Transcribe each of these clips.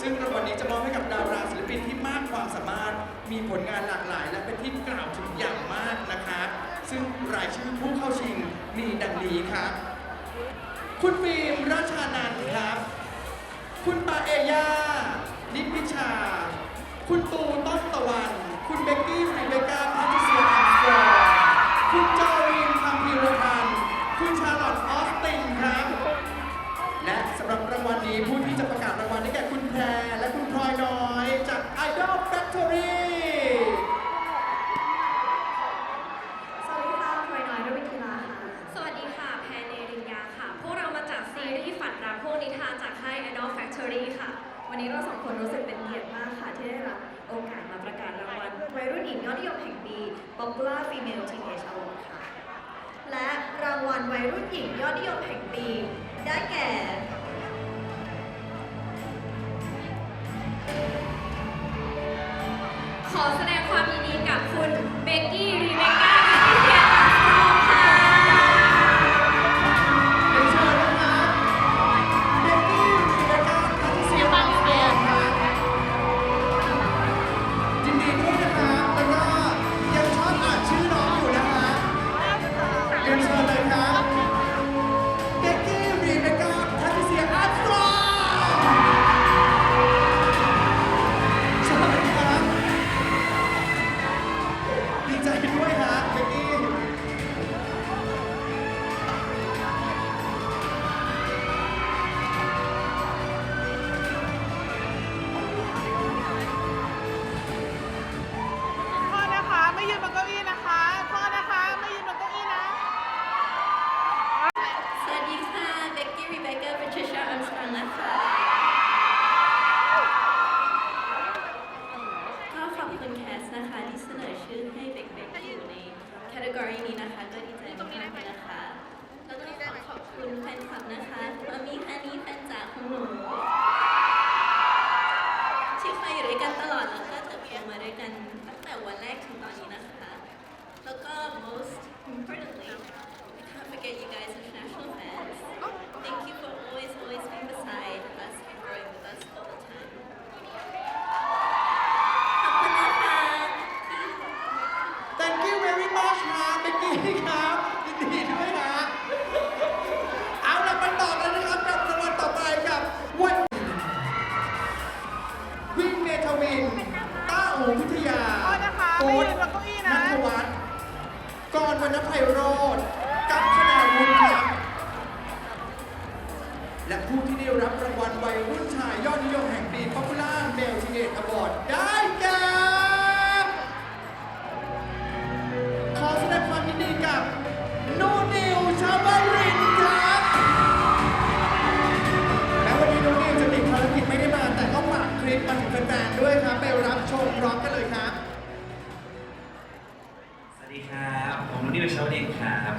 ซึ่งรางวัลนี้จะมอบให้กับดาราศิลปินที่มากความสามารถ มีผลงานหลากหลาย และเป็นที่กล่าวถึงอย่างมากนะครับซึ่งรายชื่อผู้เข้าชิงมีดังนี้ครับ คุณฟิล์มราชานันท์ครับ คุณปาเอยา นิพิชา คุณตูต้น วันนี้เราสองคนรู้สึกเป็นเกียรติมากค่ะที่ได้รับโอกาสมาประกาศรางวัลวัยรุ่นหญิงยอดนิยมแห่งปี Popular Female Teenage Award ค่ะ และรางวัลวัยรุ่นหญิงยอดนิยมแห่งปี ได้แก่ ที่คอยอยู่ด้วยกันตลอดแล้วก็เติบโตมาด้วยกันตั้งแต่วันแรกถึงตอนนี้นะคะแล้วก็ most importantly we can't forget you guys international fans thank you for always always being beside us รวรรณไพโรธกับคณาวุฒิครับและผู้ที่ได้รับรางวัลวัยรุ่นชายยอดนิยมแห่งปี Popular Male Teenage Award ได้แก่ขอแสดงความยินดีกับนูนิวชาบารินครับแม้วันนี้นูนิวจะติดภารกิจไม่ได้มา แต่ก็ฝากคลิปมาถึงแฟนๆด้วยครับ ไปรับชมพร้อมกันเลยครับ ผมนุ่นนิวชาเด็กครับ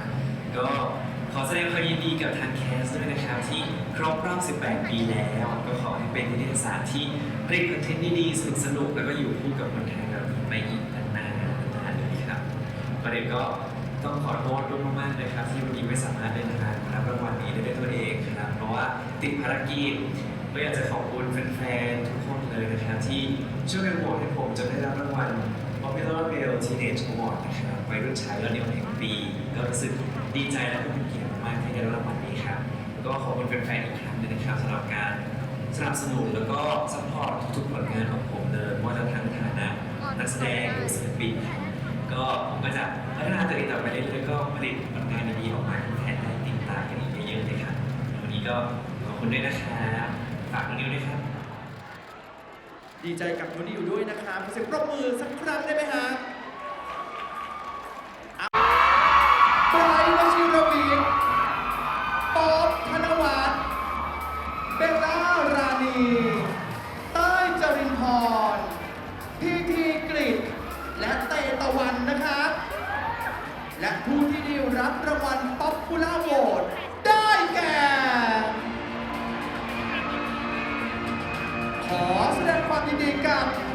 ก็ขอแสดงความยินดีกับทางแคสด้วยนะครับที่ครบรอบ 18 ปีแล้ว ก็ขอให้เป็นนิตยสารที่ผลิตคอนเทนต์ดีๆสนุกสนุกแล้วก็อยู่คู่กับคนไทยแบบนี้ไปอีกนานๆนานๆเลยครับประเด็นก็ต้องขอโทษด้วยมากๆเลยครับ ที่วันนี้ไม่สามารถเดินทางมารับรางวัลนี้ได้ด้วยตัวเองครับ เพราะว่าติดภารกิจก็อยากจะขอบคุณแฟนๆทุกคนเลยนะครับที่ช่วยกันโหวตให้ผมจนได้รับรางวัล Popular Male Teenage Award นะครับวัยรุ่นชายยอดเยี่ยมแห่งปี ก็รู้สึกดีใจและก็เป็นเกียรติมากที่ได้รับรางวัลนี้ครับ ก็ขอบคุณแฟนๆอีกครั้งนึงนะครับสำหรับการสนับสนุนแล้วก็ซัพพอร์ตทุกๆผลงานของผมเลยไม่ว่าจะทั้งฐานะนักแสดงหรือศิลปินก็ผมก็จะพัฒนาตัวเองต่อไปเรื่อยๆก็ผลิตผลงานดีๆออกมาให้แฟนได้ติดตามกันอีกเยอะๆเลยครับวันนี้ก็ขอบคุณด้วยนะครับฝากน้องนิวด้วยครับ ดีใจกับนูนิวด้วยนะครับขอเสียงปรบมือสักครั้งได้ไหมฮะไบรท์วชิรวิทย์ป๊อบธนวัฒน์เบลล่ารานีเต้ยจรินพร พีทีกฤษและเตตะวันนะครับและผู้ที่ได้รับรางวัลป๊อปปูล่าโหวต แ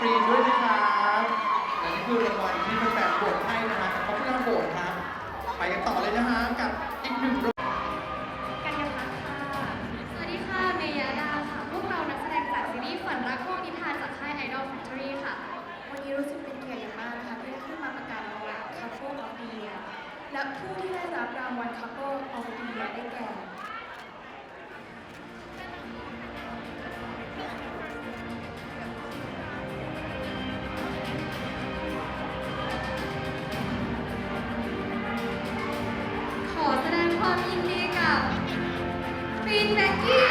ฟรีนด้วยนะครับและนี่คือรางวัลที่แฟนๆโหวตให้นะฮะกับป๊อปปูล่าโหวตครับ ไปกันต่อเลยนะฮะกับอีกหนึ่งรางวัล กัญญาพัฒน์ค่ะ สวัสดีค่ะ เมยาดาค่ะ พวกเรานักแสดงจากซีรีส์ฝันรักห้องนิทานจากค่าย Idol Factory ค่ะ วันนี้รู้สึกเป็นเกียรติอย่างมากนะคะที่ได้ขึ้นมาประกาศรางวัล Couple of the Year และผู้ที่ได้รับรางวัล Couple of the Year ได้แก่ ฟีน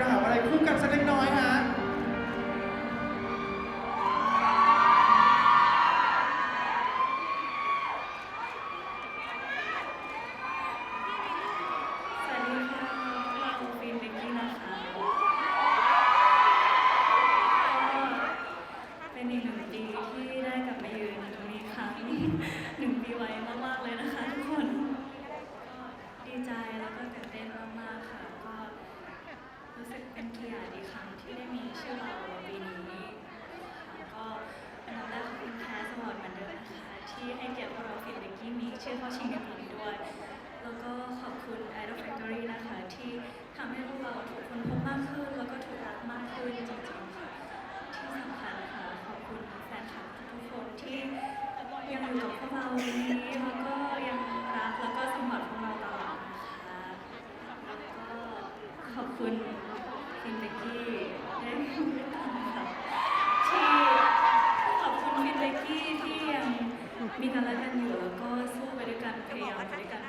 กล่าวอะไรคู่กันสักเล็กน้อยฮะ สวัสดีค่ะเราฟินเบกกี้นะคะก็เป็นอีกหนึ่งปีที่ได้กลับมายืนอยู่ตรงนี้อีกครั้งหนึ่งปีไวมากๆเลยนะคะทุกคนก็ดีใจแล้วก็ตื่นเต้นมากๆค่ะ ก็รู้สึกเป็นเกียรติอีกครั้งที่ได้มีชื่อเราปีนี้ค่ะก็อันดับแรกขอบคุณแคสวอร์ดเหมือนเดิมนะคะ ที่ ให้เกียรติพวกเราฟินเบกกี้มีชื่อเข้าชิงในปีนี้ด้วย แล้วก็ขอบคุณ Idol Factory นะคะ ที่ทำให้พวกเราถูกคนพบมากขึ้น แล้วก็ถูกรักมากขึ้นจริงๆค่ะ ที่สำคัญค่ะ ขอบคุณแฟนคลับทุกคนที่ยังอยู่กับพวกเราวันนี้แล้วก็ยังรักแล้วก็สมอร์ตพวกเราตลอดนะคะแล้วก็ขอบคุณฟินเบกกี้ได้ค่ะที่ขอบคุณฟินเบกกี้ที่ยัง มีกันและกันอยู่แล้วก็สู้ไปด้วยกันพยายามไปด้วยกัน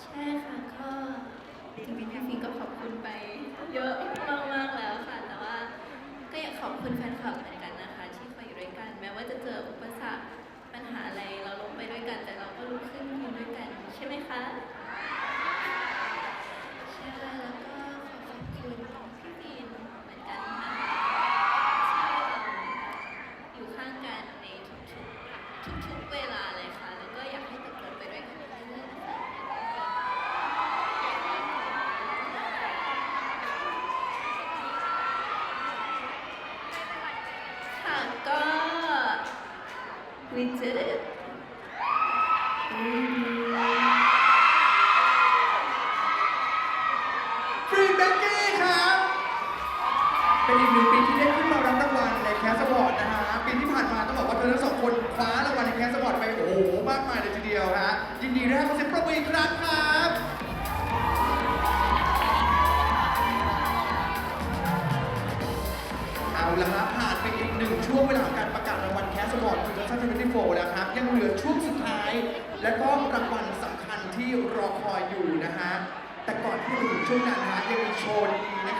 ใช่ค่ะก็จริงๆพี่ฟิงก็ขอบคุณไปเยอะมากๆแล้วค่ะ แต่ว่าก็อยากขอบคุณแฟนคลับเหมือนกันนะคะ ที่คอยอยู่ด้วยกัน แม้ว่าจะเจออุปสรรคปัญหาอะไรเราลงไปด้วยกัน แต่เราก็ลุกขึ้นยืนด้วยกันใช่ไหมคะใช่แล้วก็ขอขอบคุณพี่ฟินเหมือนกันนะคะที่อยู่ข้างกันในทุกๆทุกๆเวลาเลยค่ะ แล้วก็อยากให้เติบโตไปด้วยกันเรื่อยๆนะคะ ค่ะก็ we did it ฟรีเบกกี้ครับ เป็นอีกหนึ่งปีที่ได้ขึ้นมารับรางวัลในแคสบอร์ดนะฮะ ปีที่ผ่านมาต้องบอกว่าเธอทั้งสองคนคว้ารางวัลในแคสบอร์ดไปโอ้โห และก็รางวัลสำคัญที่รอคอยอยู่นะฮะแต่ก่อนที่จะถึงช่วงนั้นนะฮะยังมีโชว์ดีๆนะคะ